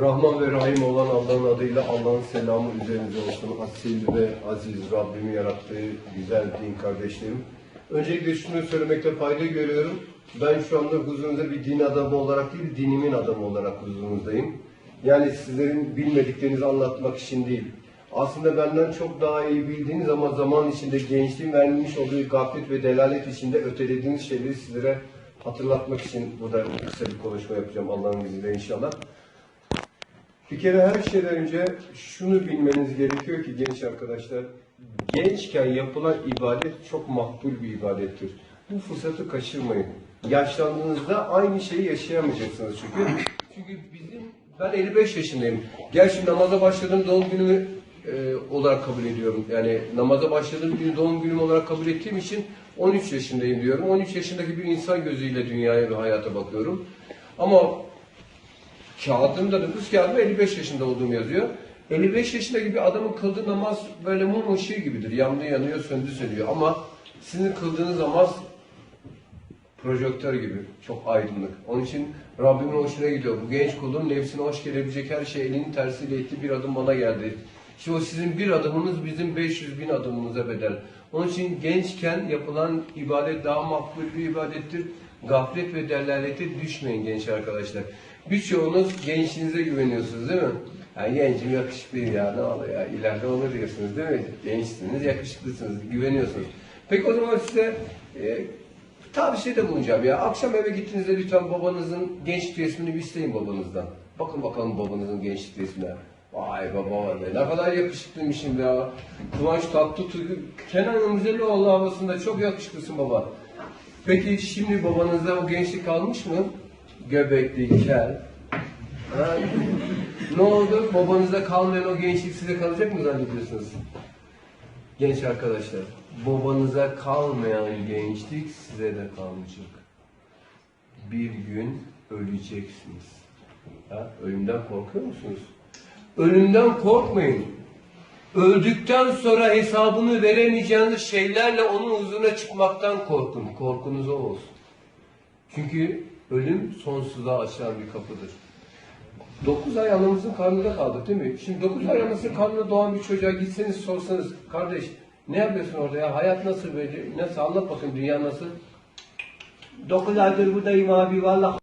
Rahman ve Rahim olan Allah'ın adıyla Allah'ın selamı üzerinize olsun. Asil ve aziz Rabbimin yarattığı güzel din kardeşlerim. Öncelikle şunu söylemekte fayda görüyorum. Ben şu anda huzurunuzda bir din adamı olarak değil, dinimin adamı olarak huzurunuzdayım. Yani sizlerin bilmediklerinizi anlatmak için değil. Aslında benden çok daha iyi bildiğiniz ama zaman içinde gençliğin vermiş olduğu gaflet ve delalet içinde ötelediğiniz şeyleri sizlere hatırlatmak için burada kısa bir konuşma yapacağım Allah'ın izniyle inşallah. Bir kere her şeyden önce şunu bilmeniz gerekiyor ki genç arkadaşlar, gençken yapılan ibadet çok makbul bir ibadettir. Bu fırsatı kaçırmayın. Yaşlandığınızda aynı şeyi yaşayamayacaksınız çünkü. Çünkü bizim, ben 55 yaşındayım. Gerçi namaza başladığım doğum günümü e, olarak kabul ediyorum. Yani namaza başladığım günü doğum günüm olarak kabul ettiğim için 13 yaşındayım diyorum. 13 yaşındaki bir insan gözüyle dünyaya ve hayata bakıyorum. Ama kağıdımda nüfus kağıdımda 55 yaşında olduğum yazıyor. 55 yaşındaki bir adamın kıldığı namaz böyle mum ışığı gibidir. Yandı yanıyor, söndü sönüyor. Ama sizin kıldığınız namaz projektör gibi. Çok aydınlık. Onun için Rabbimin hoşuna gidiyor. Bu genç kulun nefsine hoş gelebilecek her şey elinin tersiyle etti. Bir adım bana geldi. İşte o sizin bir adımınız bizim 500 bin adımımıza bedel. Onun için gençken yapılan ibadet daha makbul bir ibadettir. Gaflet ve delalete düşmeyin genç arkadaşlar. Birçoğunuz gençliğinize güveniyorsunuz değil mi? Ya gencim yakışıklıyım ya ne olur ya ileride olur diyorsunuz değil mi? Gençsiniz, yakışıklısınız, güveniyorsunuz. Peki o zaman size e, tavsiyede bulunacağım ya. Akşam eve gittiğinizde lütfen babanızın gençlik resmini bir isteyin babanızdan. Bakın bakalım babanızın gençlik resmine. Vay baba be ne kadar yakışıklıymışım ya. Kıvanç Tatlıtuğ, Kenan İmirzalıoğlu havasında çok yakışıklısın baba. Peki şimdi babanızda o gençlik kalmış mı? Göbekli, kel. Ha? ne oldu? Babanızda kalmayan o gençlik size kalacak mı zannediyorsunuz? Genç arkadaşlar, babanıza kalmayan gençlik size de kalmayacak. Bir gün öleceksiniz. Ha? Ölümden korkuyor musunuz? Ölümden korkmayın. Öldükten sonra hesabını veremeyeceğiniz şeylerle onun huzuruna çıkmaktan korkun. Korkunuz o olsun. Çünkü ölüm sonsuza açılan bir kapıdır. 9 ay anamızın karnında kaldık değil mi? Şimdi 9 ay anasının karnında doğan bir çocuğa gitseniz sorsanız kardeş ne yapıyorsun orada ya? Hayat nasıl böyle? Nasıl? Anlat bakayım dünya nasıl? 9 aydır buradayım abi vallahi